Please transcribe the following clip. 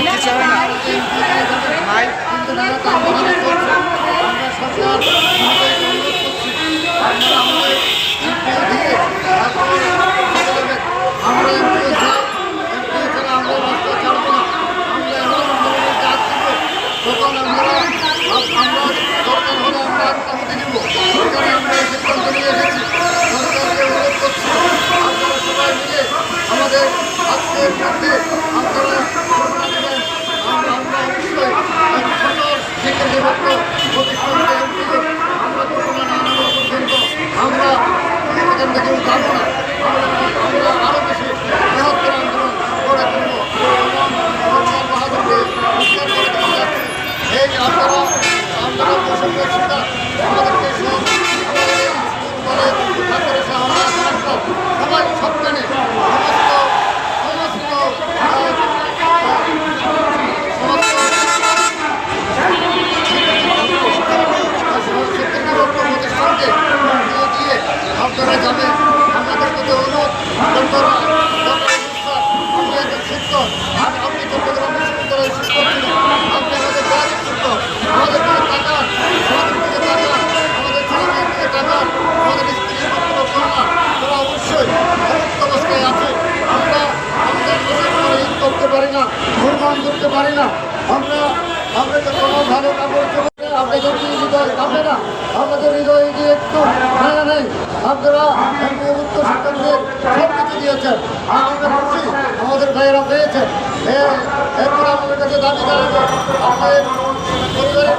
দিয়েছেন ওনারা আজকের মধ্যে দেবেন আমরা আমরা অবশ্যই আমরা ঘোষণা না নেওয়া পর্যন্ত আমরা এখান থেকে যাব না। আমরা আরও বেশি বৃহত্তর আন্দোলন করে তুলব। এবং বাহাদুরকে উদ্ধার করে দিতে এই আপনারা আপনারা যাবেন আপনাদের প্রতি অনুরোধ শিক্ষক আর আপনি চট্টগ্রাম বিশ্ববিদ্যালয়ের শিক্ষক ছিলেন আপনি আমাদের শিক্ষক, আমাদের দিকে আমাদের দিকে তাকান, আমাদের তারা অবশ্যই অবস্থায় আছে। আমরা আমাদের করতে পারি না, কোরবান করতে পারি না। আমরা আমরা তো কোনো ভালো কাপড় হৃদয় আমাদের হৃদয়ে যে একটু মায়া নেই। আপনারা উত্তর উচ্চ সব কিছু দিয়েছেন। আমরা খুশি আমাদের ভাইয়েরা পেয়েছেন এরপর আমাদের কাছে দাবি জানাব আমাদের পরিবারের